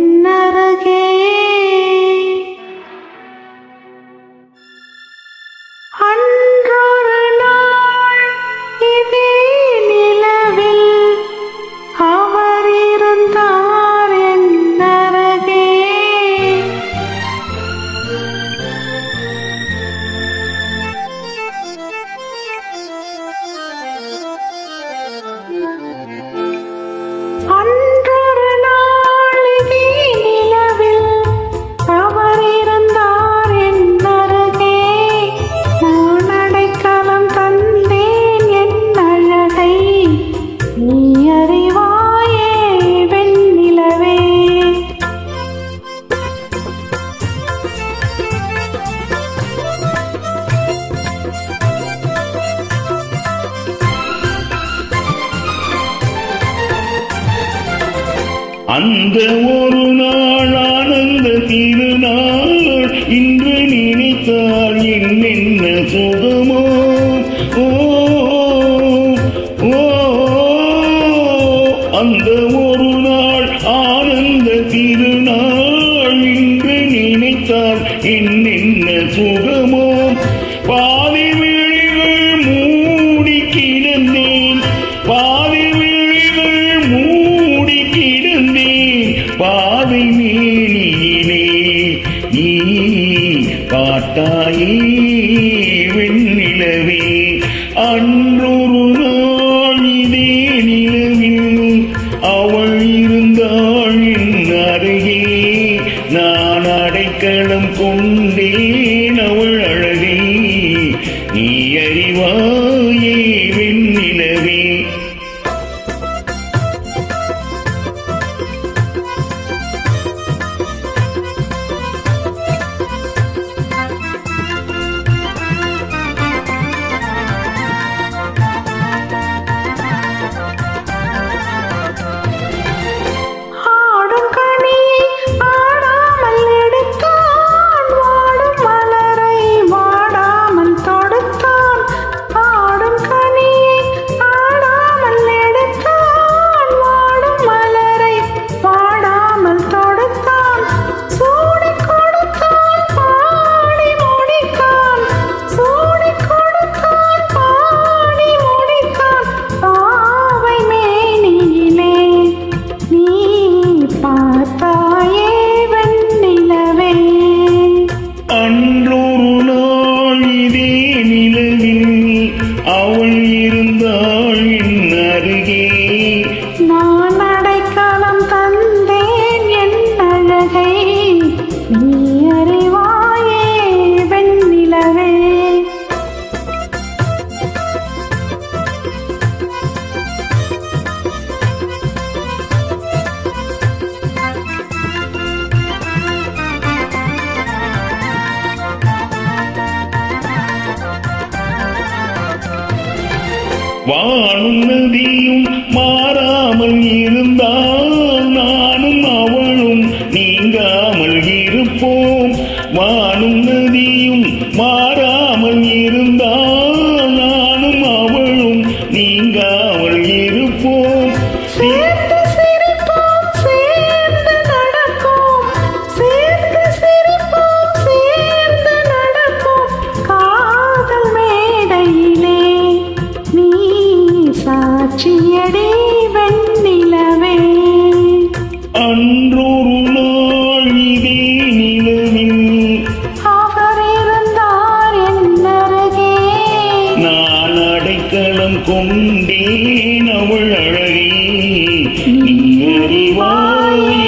என்னருகே அன்றொரு நாள் இதே நிலவில் அவர் இருந்தார் என்னருகே. அன் அந்த ஒரு நாள் ஆனந்த திருநாள் இன்று நினைத்தால் என்னென்ன சுகமோ? ஓ ஓ அந்த ஒரு நாள் ஆனந்த திருநாள் இன்று நினைத்தால் என்னென்ன சுகமோ? காட்டாயே வெண்ணிலவே. அன்றொரு நாள் இதே நிலவில் அவள் இருந்தாள் என் அருகே. நான் அடைக்கலம் கொண்டே வானும் நதியும் மாறாமல் இருந்தால் நானும் அவளும் நீங்காமல் இருப்போம். வானும் நதியும் மாறாமல் இருந்தால் நானும் அவளும் நீங்காமல் இருப்போம். களம் கொண்டே நவள் அழகே. நீ அறிவாய்.